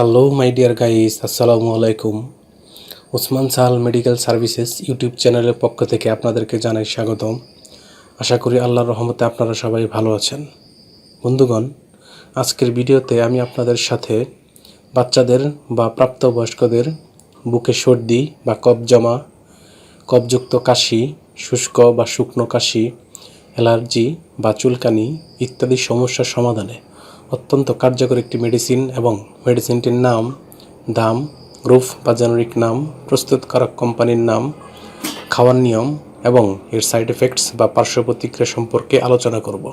Hello my dear guys আসসালামু আলাইকুম Osman Sahal medical services YouTube চ্যানেলের পক্ষ থেকে আপনাদেরকে জানাই স্বাগতম। আশা করি আল্লাহর রহমতে আপনারা সবাই ভালো আছেন। বন্ধুগণ, আজকের ভিডিওতে আমি আপনাদের সাথে বাচ্চাদের বা প্রাপ্তবয়স্কদের বুকে সর্দি বা কফ জমা, কফযুক্ত কাশি, শুষ্ক বা শুকনো কাশি, অ্যালার্জি বা চুলকানি ইত্যাদি সমস্যার সমাধানে অত্যন্ত কার্যকর একটি মেডিসিন এবং মেডিসিনটির নাম দাম গ্রুপ বা জেনারিক নাম প্রস্তুতকারক কোম্পানির নাম, খাওয়ার নিয়ম এবং এর সাইড এফেক্টস বা পার্শ্ব প্রতিক্রিয়া সম্পর্কে আলোচনা করব।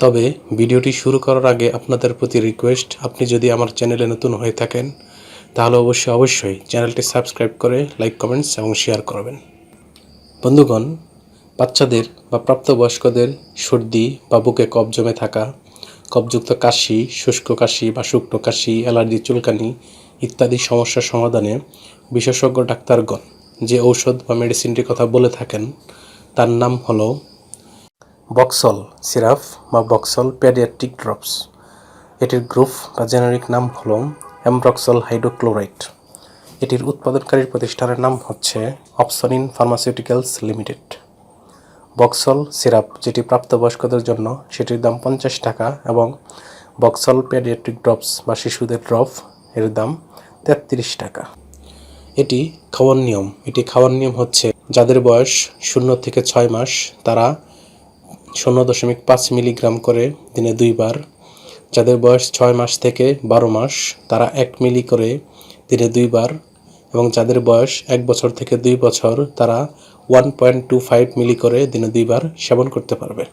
তবে ভিডিওটি শুরু করার আগে আপনাদের প্রতি রিকোয়েস্ট আপনি যদি আমার চ্যানেলে নতুন হয়ে থাকেন, তাহলে অবশ্যই অবশ্যই চ্যানেলটি সাবস্ক্রাইব করে লাইক কমেন্টস এবং শেয়ার করবেন। বন্ধুগণ, বাচ্চাদের বা প্রাপ্তবয়স্কদের সর্দি বা বুকে কফ জমে থাকা কফযুক্ত কাশি, শুষ্ক কাশি বা শুকনো কাশি, অ্যালার্জি, চুলকানি ইত্যাদি সমস্যার সমাধানে বিশেষজ্ঞ ডাক্তারগণ যে ঔষধ বা মেডিসিনটির কথা বলে থাকেন, তার নাম হলো বক্সল সিরাপ বা বক্সল প্যাডিয়াট্রিক ড্রপস। এটির গ্রুপ বা জেনারিক নাম হলো অ্যামব্রক্সল হাইড্রোক্লোরাইড। এটির উৎপাদনকারী প্রতিষ্ঠানের নাম হচ্ছে অপসনিন ফার্মাসিউটিক্যালস লিমিটেড। বক্সল সিরাপ, যেটি প্রাপ্তবয়স্কদের জন্য সেটির দাম পঞ্চাশ টাকা এবং বক্সল পেডিয়াট্রিক ড্রপস বা শিশুদের ড্রপ এর দাম তেত্রিশ টাকা। এটি খাওয়ার নিয়ম। এটি খাওয়ার নিয়ম হচ্ছে যাদের বয়স শূন্য থেকে ছয় মাস, তারা শূন্য দশমিক পাঁচ মিলিগ্রাম করে দিনে দুইবার। যাদের বয়স ছয় মাস থেকে বারো মাস, তারা এক মিলি করে দিনে দুইবার। এবং যাদের বয়স এক বছর থেকে দুই বছর, তারা one point two five milli করে দিনে দুইবার সেবন করতে পারবে।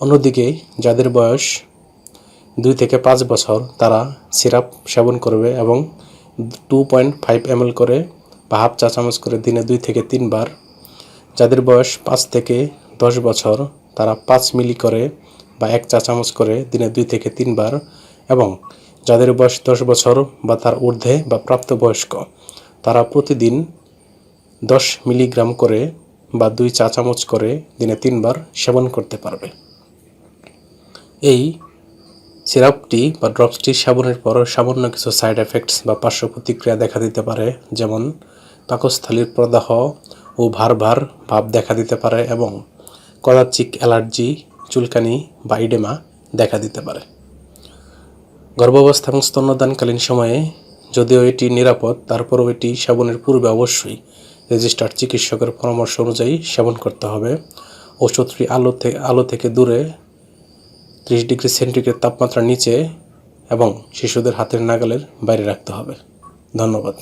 অন্যদিকে, যাদের বয়স দুই থেকে পাঁচ বছর, তারা সিরাপ সেবন করবে এবং টু পয়েন্ট ফাইভ এম করে বা হাফ চা চামচ করে দিনে দুই থেকে তিনবার। যাদের বয়স পাঁচ থেকে দশ বছর, তারা পাঁচ মিলি করে বা এক চা চামচ করে দিনে দুই থেকে তিনবার এবং যাদের বয়স দশ বছর বা তার ঊর্ধ্বে বা প্রাপ্তবয়স্ক তারা প্রতিদিন দশ মিলিগ্রাম করে বা দুই চা চামচ করে দিনে তিনবার সেবন করতে পারবে। এই সিরাপটি বা ড্রপসটি সেবনের পর সামান্য কিছু সাইড এফেক্টস বা পার্শ্ব প্রতিক্রিয়া দেখা দিতে পারে, যেমন পাকস্থলীর প্রদাহ ও ভার ভার ভাব দেখা দিতে পারে এবং কদাচিক অ্যালার্জি, চুলকানি বা ইডেমা দেখা দিতে পারে। গর্ভাবস্থা এবং স্তন্যদানকালীন সময়ে যদিও এটি নিরাপদ, তারপরও এটি সেবনের পূর্বে অবশ্যই রেজিস্টার্ড চিকিৎসকের পরামর্শ অনুযায়ী সেবন করতে হবে। ওষুধটি আলো থেকে আলো থেকে দূরে ত্রিশ ডিগ্রি সেন্টিগ্রেড তাপমাত্রার নিচে এবং শিশুদের হাতের নাগালের বাইরে রাখতে হবে। ধন্যবাদ।